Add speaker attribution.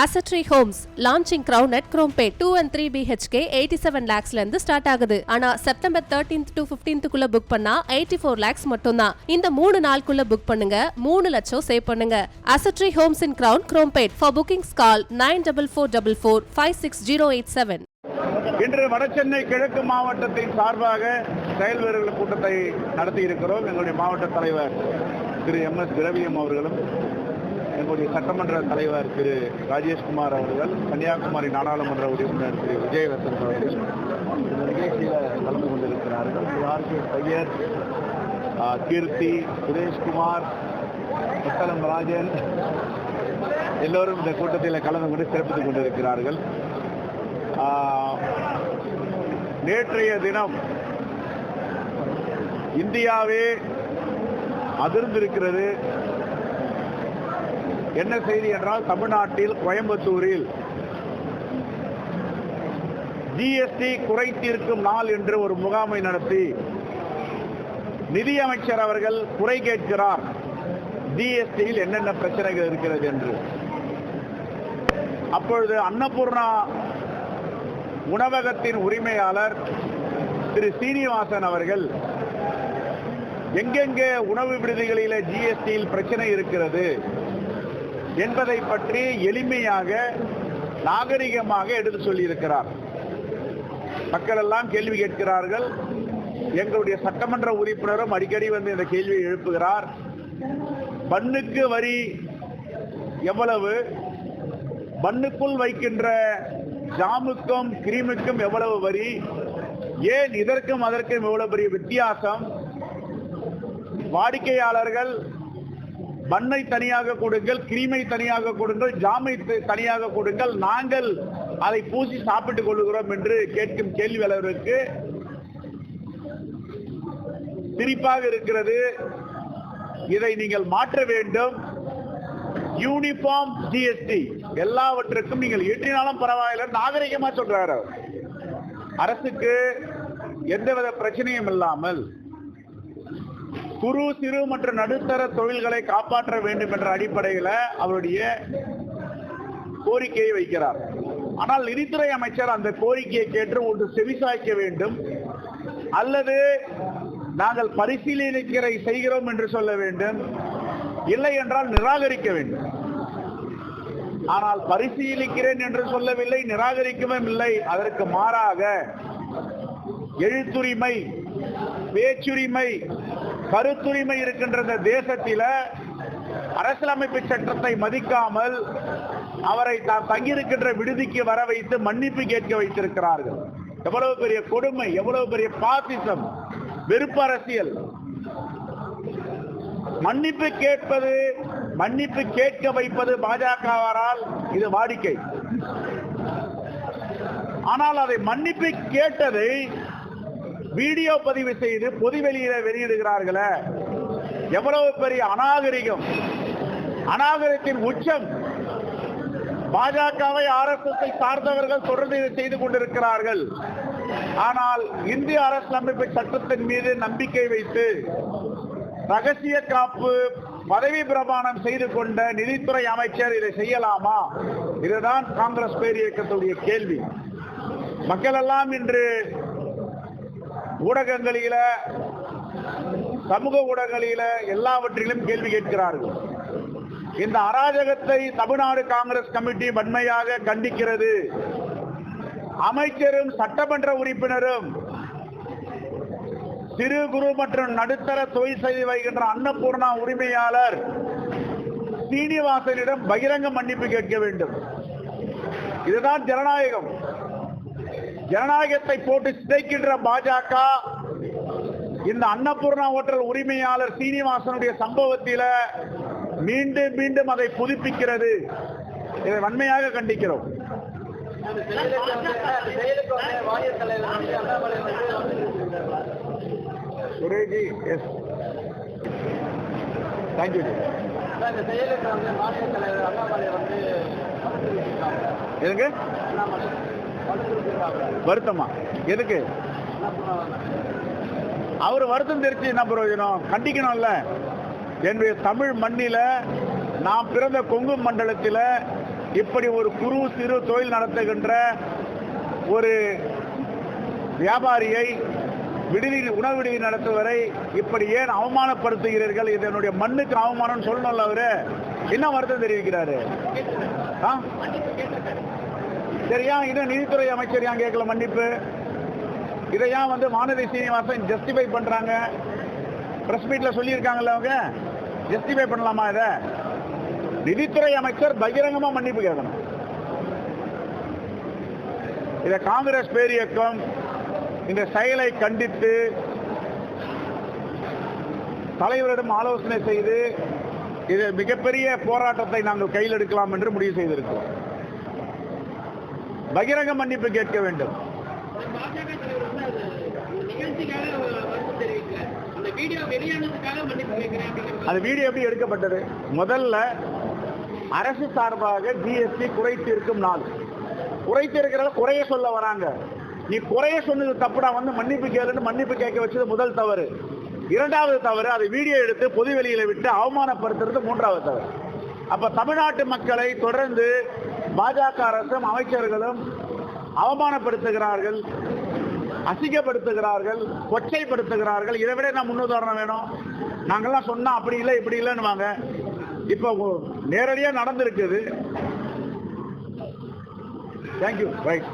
Speaker 1: அசட்ரி homes launching crown at Chromepet two and three BHK eighty seven லேக்ஸ்ல இருந்து start ஆகுது. ஆனா September thirteenth to பிப்டீன்த்துக்குள்ள book பண்ணா eighty four lakhs மட்டும்தான். இந்த மூணு நாளுக்குள்ள புக் பண்ணுங்க. மூணு லட்சம் சேவ் பண்ணுங்க. அசட்ரி homes in crown Chromepet for bookings call nine double four double four five six zero eight seven
Speaker 2: இன்று வடசென்னை கிழக்கு மாவட்டத்தின் சார்பாக செயல் வீரர்கள் கூட்டத்தை நடத்தி இருக்கிறோம். எங்களுடைய மாவட்ட தலைவர் திரு எம் எஸ் திரவியம் அவர்களும் எங்களுடைய சட்டமன்ற தலைவர் திரு ராஜேஷ்குமார் அவர்கள் கன்னியாகுமரி நாடாளுமன்ற உறுப்பினர் திரு விஜயவசந்த் அவர்கள் இந்த நிகழ்ச்சியில் கலந்து கொண்டிருக்கிறார்கள். திரு ஆர் கே பையர் கீர்த்தி சுரேஷ்குமார் முத்தலம் ராஜன் எல்லோரும் இந்த கூட்டத்தில் கலந்து கொண்டு சிறப்பித்துக் கொண்டிருக்கிறார்கள். நேற்றைய தினம் இந்தியாவே அதிர்ந்திருக்கிறது. என்ன செய்தி என்றால் தமிழ்நாட்டில் கோயம்புத்தூரில் ஜிஎஸ்டி குறைத்திருக்கும் நாள் என்று ஒரு முகாமை நடத்தி நிதியமைச்சர் அவர்கள் குறை கேட்கிறார். ஜிஎஸ்டியில் என்னென்ன பிரச்சனைகள் இருக்கிறது என்று. அப்பொழுது அன்னபூர்ணா உணவகத்தின் உரிமையாளர் திரு சீனிவாசன் அவர்கள் எங்கெங்கே உணவு விடுதிகளிலே ஜிஎஸ்டியில் பிரச்சனை இருக்கிறது என்பதை பற்றி எளிமையாக நாகரிகமாக எடுத்து சொல்லியிருக்கிறார். மக்கள் எல்லாம் கேள்வி கேட்கிறார்கள். எங்களுடைய சட்டமன்ற உறுப்பினரும் அடிக்கடி வந்து இந்த கேள்வியை எழுப்புகிறார். பண்ணுக்கு வரி எவ்வளவு? பண்ணுக்குள் வைக்கின்ற ஜாமுக்கும் கிரீமுக்கும் எவ்வளவு வரி? ஏன் இதற்கும் அதற்கும் எவ்வளவு பெரிய வித்தியாசம்? வாடிக்கையாளர்கள் பண்ணை தனியாக கொடுங்கள் கிரீமை தனியாக கொடுங்கள் ஜாமை தனியாக கொடுங்கள். நாங்கள் அதை பூசி சாப்பிட்டுக் கொள்கிறோம் என்று கேட்கும் கேள்வி அளவிற்கு சிரிப்பாக இருக்கிறது. இதை நீங்கள் மாற்ற வேண்டும். யூனிஃபார்ம் ஜிஎஸ்டி எல்லாவற்றுக்கும் நீங்கள் ஏற்றினாலும் பரவாயில்ல. நாகரிகமா சொல்றாரு அரசுக்கு எந்தவித பிரச்சனையும் இல்லாமல் குறு சிறு மற்றும் நடுத்தர தொழில்களை காப்பாற்ற வேண்டும் என்ற அடிப்படையில் அவருடைய கோரிக்கையை வைக்கிறார். ஆனால் நிதித்துறை அமைச்சர் அந்த கோரிக்கையை கேட்டு ஒன்று செவிசாய்க்க வேண்டும். அல்லது நாங்கள் பரிசீலனை செய்கிறோம் என்று சொல்ல வேண்டும். இல்லை என்றால் நிராகரிக்க வேண்டும். ஆனால் பரிசீலிக்கிறேன் என்று சொல்லவில்லை நிராகரிக்கவும் இல்லை. அதற்கு மாறாக எழுத்துரிமை பேச்சுரிமை கருத்துரிமை இருக்கின்ற இந்த தேசத்தில அரசியலமைப்பு சட்டத்தை மதிக்காமல் அவரை தான் தங்கியிருக்கின்ற விடுதிக்கு வர வைத்து மன்னிப்பு கேட்க வைத்திருக்கிறார்கள். எவ்வளவு பெரிய கொடுமை எவ்வளவு பெரிய பாசிசம் வெறுப்பு அரசியல். மன்னிப்பு கேட்பது மன்னிப்பு கேட்க வைப்பது பாஜகவாரால் இது வாடிக்கை. ஆனால் அதை மன்னிப்பு கேட்டதை வீடியோ பதிவு செய்து பொதுவெளியில வெளியிடுகிறார்களே எவ்வளவு பெரிய அநாகரிகம். அநாகரிகத்தின் உச்சம். பாஜகவை ஆர்எஸ்எஸ் சார்ந்தவர்கள் தொடர்ந்து இதை செய்து கொண்டிருக்கிறார்கள். ஆனால் இந்திய அரசியலமைப்பு சட்டத்தின் மீது நம்பிக்கை வைத்து ரகசிய காப்பு பதவி பிரமாணம் செய்து கொண்ட நிதித்துறை அமைச்சர் இதை செய்யலாமா? இதுதான் காங்கிரஸ் பேர் இயக்கத்துடைய கேள்வி. மக்கள் எல்லாம் இன்று ஊடகங்களில சமூக ஊடகங்களில எல்லாவற்றிலும் கேள்வி கேட்கிறார்கள். இந்த அராஜகத்தை தமிழ்நாடு காங்கிரஸ் கமிட்டி வன்மையாக கண்டிக்கிறது. அமைச்சரும் சட்டமன்ற உறுப்பினரும் சிறு குறு மற்றும் நடுத்தர தொழில் செய்து வருகின்ற அன்னபூர்ணா உரிமையாளர் சீனிவாசனிடம் பகிரங்க மன்னிப்பு கேட்க வேண்டும். இதுதான் ஜனநாயகம். ஜனநாயகத்தை போட்டு சிதைக்கின்ற பாஜக இந்த அன்னபூர்ணா ஹோட்டல் உரிமையாளர் சீனிவாசனுடைய சம்பவத்தில மீண்டும் மீண்டும் அதை புதுப்பிக்கிறது. இதை வன்மையாக கண்டிக்கிறோம். சுரேஜி எஸ். தேங்க்யூ
Speaker 3: அந்த
Speaker 2: வருத்தமா? எதுக்கு? அவர் வருத்தம் தெரிச்சு என்ன பிரயோஜனம்? கண்டிக்கணும்ல. என்னுடைய தமிழ் மண்ணில நான் பிறந்த கொங்கு மண்டலத்தில் இப்படி ஒரு குறு சிறு தொழில் நடத்துகின்ற ஒரு வியாபாரியை விடுதி உணவு விடுதி நடத்துவரை இப்படி ஏன் அவமானப்படுத்துகிறீர்கள்? இது என்னுடைய மண்ணுக்கு அவமானம் சொல்லணும்ல அவரு. என்ன வருத்தம் தெரிவிக்கிறாரு? சரியா இன்னும் நிதித்துறை அமைச்சர் ஏன் கேட்கல மன்னிப்பு? இதையா ஏன் வந்து வானதி சீனிவாசன் ஜஸ்டிஃபை பண்றாங்க? பிரஸ் மீட்ல சொல்லியிருக்காங்கல்ல அவங்க? ஜஸ்டிஃபை பண்ணலாமா இதை? நிதித்துறை அமைச்சர் பகிரங்கமா மன்னிப்பு கேட்கணும். இதை காங்கிரஸ் பேரியக்கம் இந்த செயலை கண்டித்து தலைவரிடம் ஆலோசனை செய்து இது மிகப்பெரிய போராட்டத்தை நாங்கள் கையில் எடுக்கலாம் என்று முடிவு செய்திருக்கிறோம். பகிரங்க மன்னிப்பு கேட்க வேண்டும்.
Speaker 3: அது அந்த வீடியோ
Speaker 2: எப்படி எடுக்கப்பட்டது? முதல்ல அரசு சார்பாக ஜிஎஸ்டி குறைத்திருக்கும் நாள். குறைத்திருக்கிறத குறைய சொல்ல வராங்க. நீ குறைய சொன்னது தப்புடா வந்து மன்னிப்பு கேளுன்னு மன்னிப்பு கேட்க வச்சது முதல் தவறு. இரண்டாவது தவறு அதை வீடியோ எடுத்து பொது வெளியில விட்டு அவமானப்படுத்துறது மூன்றாவது தவறு. அப்ப தமிழ்நாட்டு மக்களை தொடர்ந்து பாஜக அரசும் அமைச்சர்களும் அவமானப்படுத்துகிறார்கள் அசிங்கப்படுத்துகிறார்கள் கொச்சைப்படுத்துகிறார்கள். இதை விட நான் முன்னுதாரணம் வேணும்? நாங்கள்லாம் சொன்னால் அப்படி இல்லை இப்படி இல்லைன்னு வாங்க இப்போ நேரடியாக நடந்திருக்குது. Thank you right